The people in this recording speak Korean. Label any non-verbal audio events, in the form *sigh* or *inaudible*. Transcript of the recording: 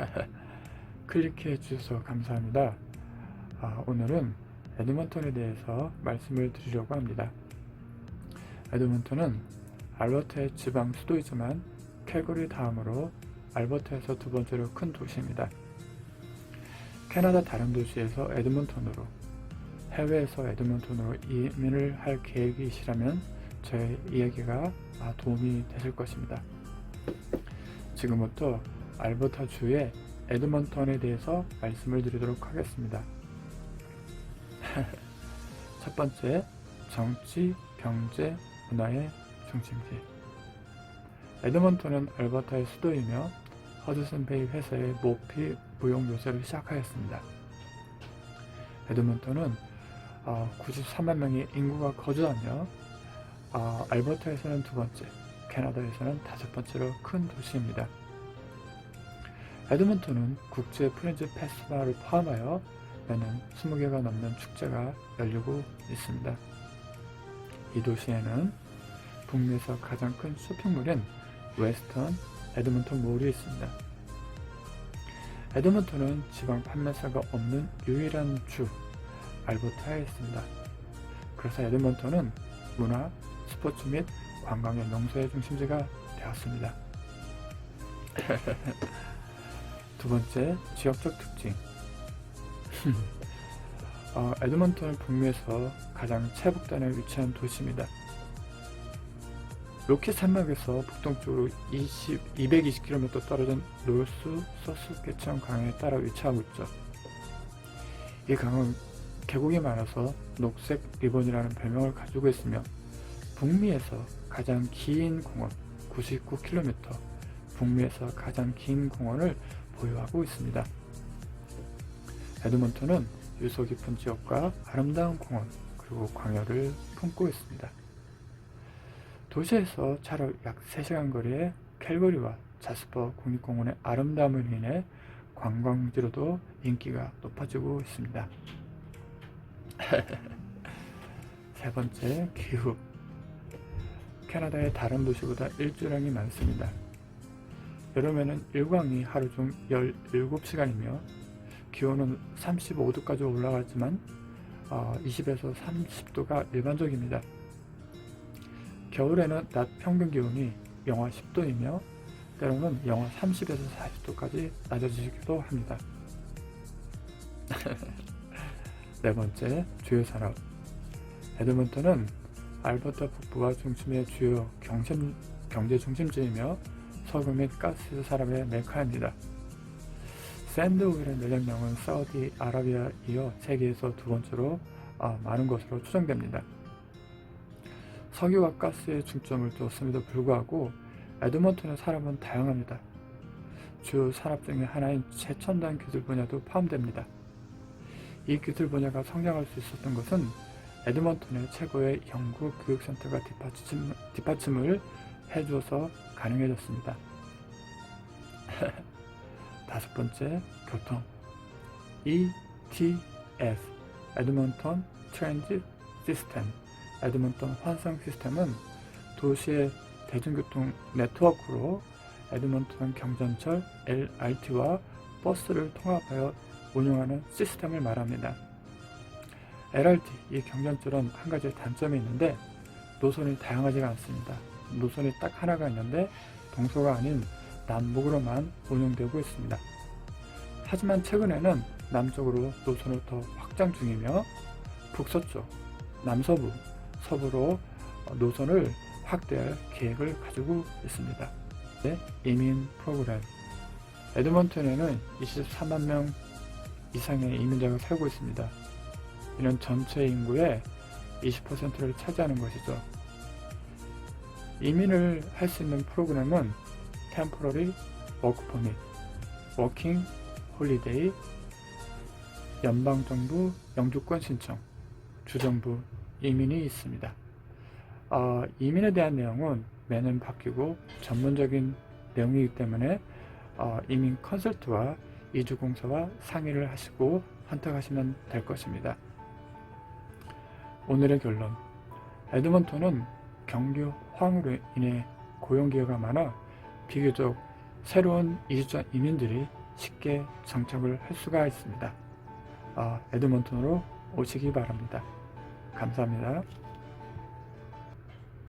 *laughs* 클릭해 주셔서 감사합니다. 아, 오늘은 에드먼턴에 대해서 말씀을 드리려고 합니다. 에드먼턴은 알버타의 지방 수도이지만 캘거리 다음으로 알버타에서 두 번째로 큰 도시입니다. 캐나다 다른 도시에서 에드먼턴으로 해외에서 에드먼턴으로 이민을 할 계획이시라면 제 이야기가 아, 도움이 되실 것입니다. 지금부터 알버타 주의 에드먼턴에 대해서 말씀을 드리도록 하겠습니다. *laughs* 첫 번째, 정치, 경제, 문화의 중심지. 에드먼턴은 알버타의 수도이며 허드슨 베이 회사의 모피 무용 요새를 시작하였습니다. 에드먼턴은 어, 93만 명의 인구가 거주하며 어, 알버타에서는 두 번째, 캐나다에서는 다섯 번째로 큰 도시입니다. 에드먼턴은 국제 프렌즈 페스티벌을 포함하여 매년 20개가 넘는 축제가 열리고 있습니다. 이 도시에는 북미에서 가장 큰 쇼핑몰인 웨스턴 에드먼턴 몰이 있습니다. 에드먼턴은 지방 판매사가 없는 유일한 주 알버타에 있습니다. 그래서 에드먼턴은 문화, 스포츠 및 관광의 명소의 중심지가 되었습니다. *laughs* 두 번째, 지역적 특징. *laughs* 어, 에드먼턴은 북미에서 가장 최북단에 위치한 도시입니다. 로키 산맥에서 북동쪽으로 20, 220km 떨어진 노스 서스케천 강에 따라 위치하고 있죠. 이 강은 계곡이 많아서 녹색 리본이라는 별명을 가지고 있으며 북미에서 가장 긴 공원 99km, 북미에서 가장 긴 공원을 보유하고 있습니다. 에드먼턴은 유서 깊은 지역과 아름다운 공원 그리고 광야를 품고 있습니다. 도시에서 차로 약 3시간 거리의 캘거리와 자스퍼 국립공원의 아름다움을 인해 관광지로도 인기가 높아지고 있습니다. *laughs* 세 번째, 기후. 캐나다의 다른 도시보다 일조량이 많습니다. 여름에는 일광이 하루 중 17시간이며 기온은 35도까지 올라가지만 어, 20에서 30도가 일반적입니다. 겨울에는 낮 평균 기온이 영하 10도이며 때로는 영하 30에서 40도까지 낮아지기도 합니다. *laughs* 네 번째, 주요 산업. 에드먼턴은 알버타 북부와 중심의 주요 경제 중심지이며 석유 및 가스 산업의 메카입니다. 샌드 오일의 매장량은 사우디 아라비아 이어 세계에서 두 번째로 아, 많은 것으로 추정됩니다. 석유와 가스에 중점을 두었음에도 불구하고 에드먼턴의 산업은 다양합니다. 주 산업 중의 하나인 최첨단 기술 분야도 포함됩니다. 이 기술 분야가 성장할 수 있었던 것은 에드먼턴의 최고의 연구 교육센터가 뒷받침, 뒷받침을 해주어서 가능해졌습니다. *laughs* 다섯 번째, 교통. ETS, 에드먼턴 트랜짓 시스템. 에드먼턴 환상 시스템은 도시의 대중교통 네트워크로 에드먼턴 경전철 LRT와 버스를 통합하여 운영하는 시스템을 말합니다. LRT, 이 경전철은 한 가지 단점이 있는데 노선이 다양하지가 않습니다. 노선이 딱 하나가 있는데 동서가 아닌 남북으로만 운영되고 있습니다. 하지만 최근에는 남쪽으로 노선을 더 확장 중이며 북서쪽, 남서부, 서부로 노선을 확대할 계획을 가지고 있습니다. 네, 이민 프로그램 에드먼턴에는 23만 명 이상의 이민자가 살고 있습니다. 이는 전체 인구의 20%를 차지하는 것이죠. 이민을 할 수 있는 프로그램은 템포러리 워크 퍼밋, 워킹 홀리데이, 연방정부 영주권 신청, 주정부 이민이 있습니다. 어, 이민에 대한 내용은 매년 바뀌고 전문적인 내용이기 때문에 어, 이민 컨설트와 이주공사와 상의를 하시고 선택하시면 될 것입니다. 오늘의 결론. 에드먼턴은 경기 호황으로 인해 고용기회가 많아 비교적 새로운 이주자 이민들이 쉽게 정착을 할 수가 있습니다. 어, 에드먼턴으로 오시기 바랍니다. 감사합니다.